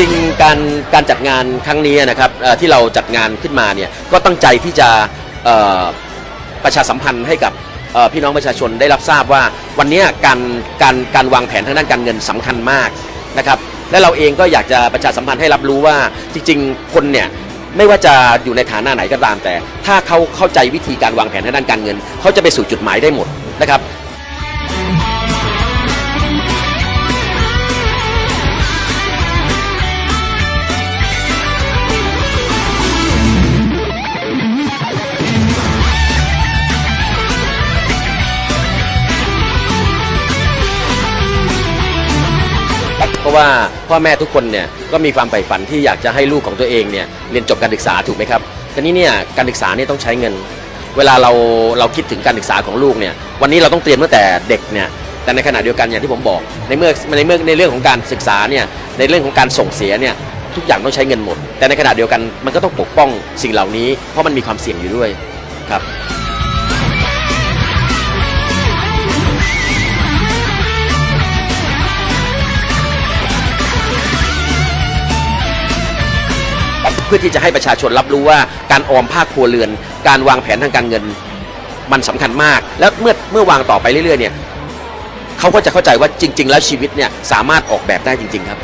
ริงๆ การการจัดงานครั้งนี้นะครับเอ่อที่เราจัดงานขึ้นมาเนี่ยก็ตั้งใจที่จะเอ่อประชาสัมพันธ์ให้กับเอ่อพี่น้องประชาชนได้รับทราบว่าวันเนี้ยการการการวางแผนทางด้านการเงินสำคัญมากนะครับและเราเองก็อยากจะประชาสัมพันธ์ให้รับรู้ว่าจริงๆ คนเนี่ยไม่ว่าจะอยู่ในฐานะไหนก็ตามแต่ ถ้าเขาเข้าใจวิธีการวางแผนทางด้านการเงิน เขาจะไปสู่จุดหมายได้หมดนะครับ ว่าพ่อแม่ทุกคนเนี่ยก็มีความใฝ่ฝันที่อยากจะให้ลูกของตัวเองเนี่ยเรียนจบการศึกษาถูกไหมครับทีนี้เนี่ยการศึกษาเนี่ยต้องใช้เงิน เวลาเราเราคิดถึงการศึกษาของลูกเนี่ยวันนี้เราต้องเตรียมตั้งแต่เด็กเนี่ยแต่ในขณะเดียวกันอย่างที่ผมบอกในเมื่อในเมื่อในเรื่องของการศึกษาเนี่ยในเรื่องของการส่งเสียเนี่ยทุกอย่างต้องใช้เงินหมด แต่ในขณะเดียวกันมันก็ต้องปกป้องสิ่งเหล่านี้เพราะมันมีความเสี่ยงอยู่ด้วยครับ เพื่อที่จะให้ประชาชนรับรู้ว่าการออมภาคครัวเรือน การวางแผนทางการเงินมันสำคัญมาก แล้วเมื่อเมื่อวางต่อไปเรื่อยๆเนี่ยเขาก็จะเข้าใจว่าจริง ๆ แล้วชีวิตเนี่ยสามารถออกแบบได้จริง ๆ ครับ